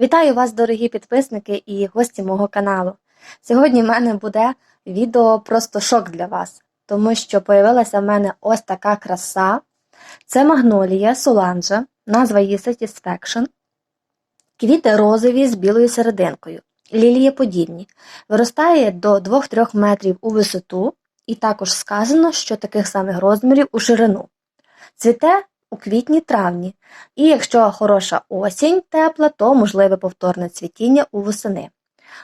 Вітаю вас, дорогі підписники і гості мого каналу. Сьогодні в мене буде відео просто шок для вас, тому що появилася в мене ось така краса. Це магнолія Соланжа, назва її Satisfaction. Квіти розові з білою серединкою, лілієподібні, виростає до 2-3 метрів у висоту, і також сказано, що таких самих розмірів у ширину. Цвіте у квітні-травні, і якщо хороша осінь тепла, то можливе повторне цвітіння у восени.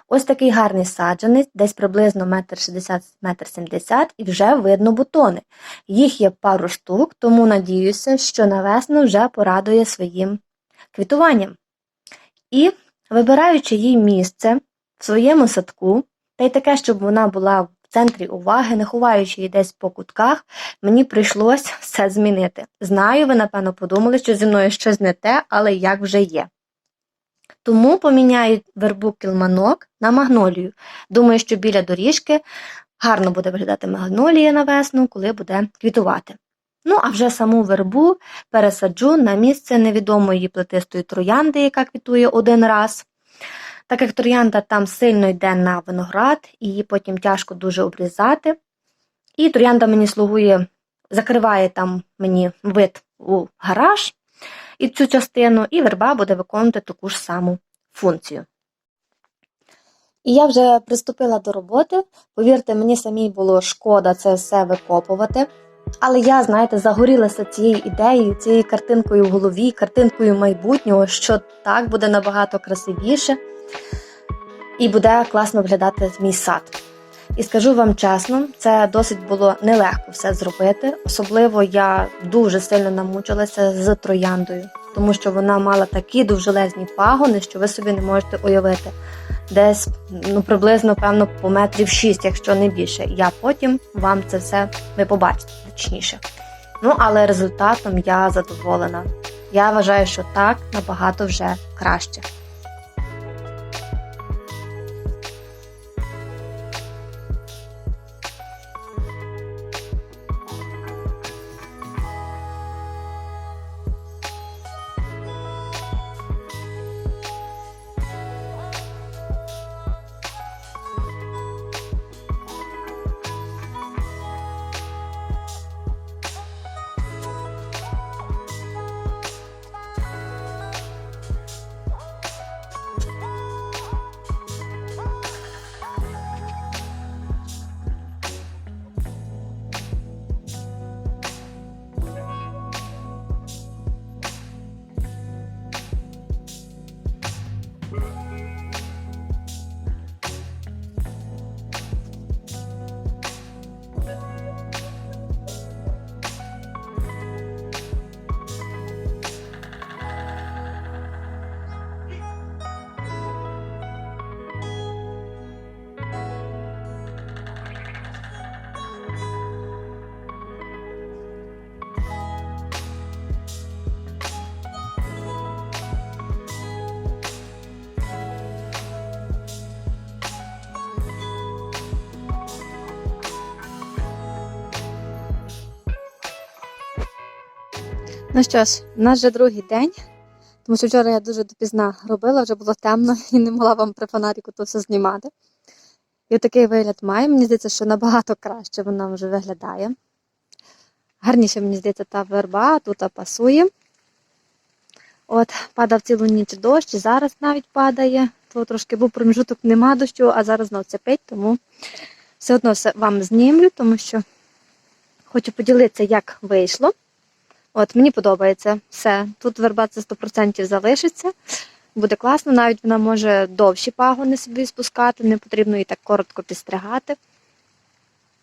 Ось такий гарний саджанець, десь приблизно 1,60 м, і вже видно бутони. Їх є пару штук, тому надіюся, що на весну вже порадує своїм квітуванням. І вибираючи їй місце в своєму садку, та й таке, щоб вона була центрі уваги, не ховаючи її десь по кутках, мені прийшлось все змінити. Знаю, ви, напевно, подумали, що зі мною щось не те, але як вже є. Тому поміняю вербу кілманок на магнолію. Думаю, що біля доріжки гарно буде виглядати магнолія на весну, коли буде квітувати. Ну, а вже саму вербу пересаджу на місце невідомої плетистої троянди, яка квітує один раз. Так як троянда там сильно йде на виноград, її потім тяжко дуже обрізати. І троянда мені слугує, закриває там мені вид у гараж і цю частину, і верба буде виконувати таку ж саму функцію. І я вже приступила до роботи. Повірте, мені самій було шкода це все викопувати. Але я, знаєте, загорілася цією ідеєю, цією картинкою в голові, картинкою майбутнього, що так буде набагато красивіше і буде класно виглядати мій сад. І скажу вам чесно, це досить було нелегко все зробити. Особливо я дуже сильно намучилася з трояндою, тому що вона мала такі довжелезні пагони, що ви собі не можете уявити. Десь ну приблизно, певно, по метрів 6, якщо не більше. Я потім вам це все ви побачите точніше. Ну, але результатом я задоволена. Я вважаю, що так набагато вже краще. Ну що ж, у нас вже другий день, тому що вчора я дуже допізна робила, вже було темно і не могла вам при фонаріку то все знімати. І такий вигляд має. Мені здається, що набагато краще вона вже виглядає. Гарніше, мені здається, та верба тут пасує. От, падав цілу ніч дощ, і зараз навіть падає. То трошки був проміжуток, нема дощу, а зараз знов цепить, тому все одно вам знімлю, тому що хочу поділитися, як вийшло. От Мені подобається все. Тут верба це 100% залишиться. Буде класно, навіть вона може довші пагони собі спускати, не потрібно її так коротко підстригати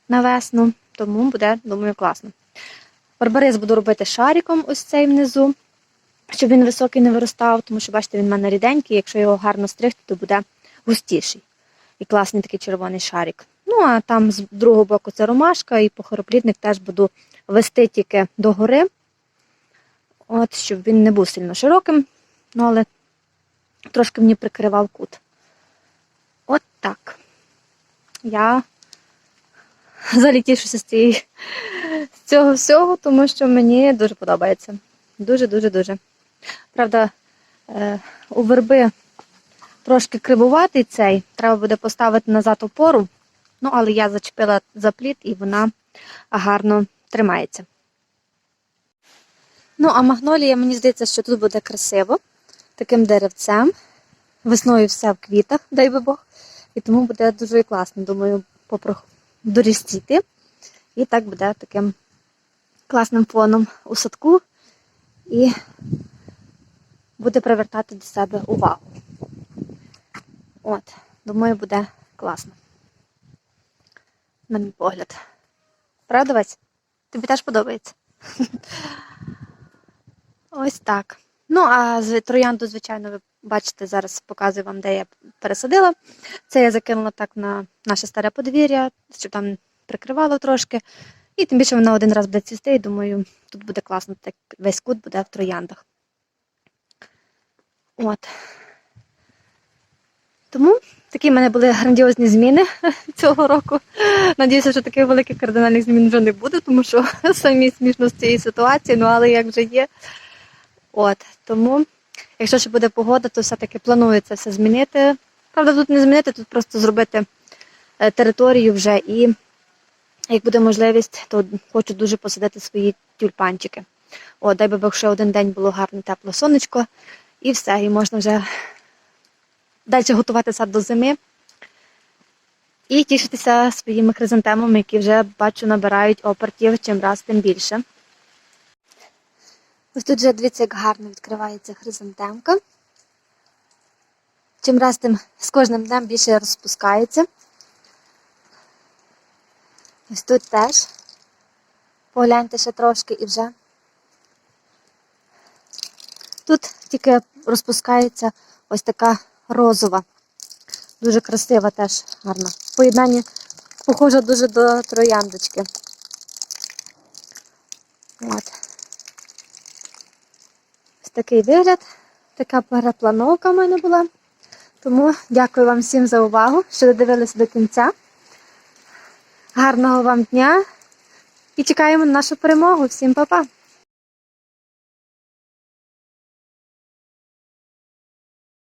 на весну, тому буде, думаю, класно. Барбарис буду робити шариком ось цей внизу, щоб він високий не виростав, тому що, бачите, він в мене ріденький, якщо його гарно стригти, то буде густіший. І класний такий червоний шарик. Ну, а там з другого боку це ромашка, і похороплідник теж буду вести тільки догори. От, щоб він не був сильно широким, ну, але трошки мені прикривав кут. От так. Я залітішуся з цієї, з цього всього, тому що мені дуже подобається. Дуже-дуже-дуже. Правда, е, у верби трошки кривуватий цей. Треба буде поставити назад опору. Ну, але я зачепила за плід і вона гарно тримається. Ну, а магнолія, мені здається, що тут буде красиво, таким деревцем. Весною все в квітах, дай би Бог. І тому буде дуже класно, думаю, дорістіти. І так буде таким класним фоном у садку і буде привертати до себе увагу. От, думаю, буде класно. На мій погляд. Правда, Вась? Тобі теж подобається? Ось так. Ну, а з троянду, звичайно, ви бачите, зараз показую вам, де я пересадила. Це я закинула так на наше старе подвір'я, щоб там прикривало трошки. І тим більше вона один раз буде цвісти, і думаю, тут буде класно, так весь кут буде в трояндах. От. Тому такі в мене були грандіозні зміни цього року. Надіюся, що таких великих кардинальних змін вже не буде, тому що самі смішно з цієї ситуації, ну але як вже є. От, тому, якщо ще буде погода, то все-таки планується все змінити. Правда, тут не змінити, тут просто зробити е, територію вже і як буде можливість, то хочу дуже посадити свої тюльпанчики. О, дай би ще один день було гарне тепле сонечко, і все, і можна вже далі готувати сад до зими і тішитися своїми хризантемами, які вже бачу набирають опертів чим раз, тим більше. Ось тут вже дивіться, як гарно відкривається хризантемка. Чим раз тим з кожним днем більше розпускається. Ось тут теж. Погляньте ще трошки і вже. Тут тільки розпускається ось така розова. Дуже красива теж гарна. В поєднанні похожа дуже до трояндочки. От. Ось такий вигляд, така переплановка в мене була. Тому дякую вам всім за увагу, що додивилися до кінця. Гарного вам дня і чекаємо на нашу перемогу. Всім па-па!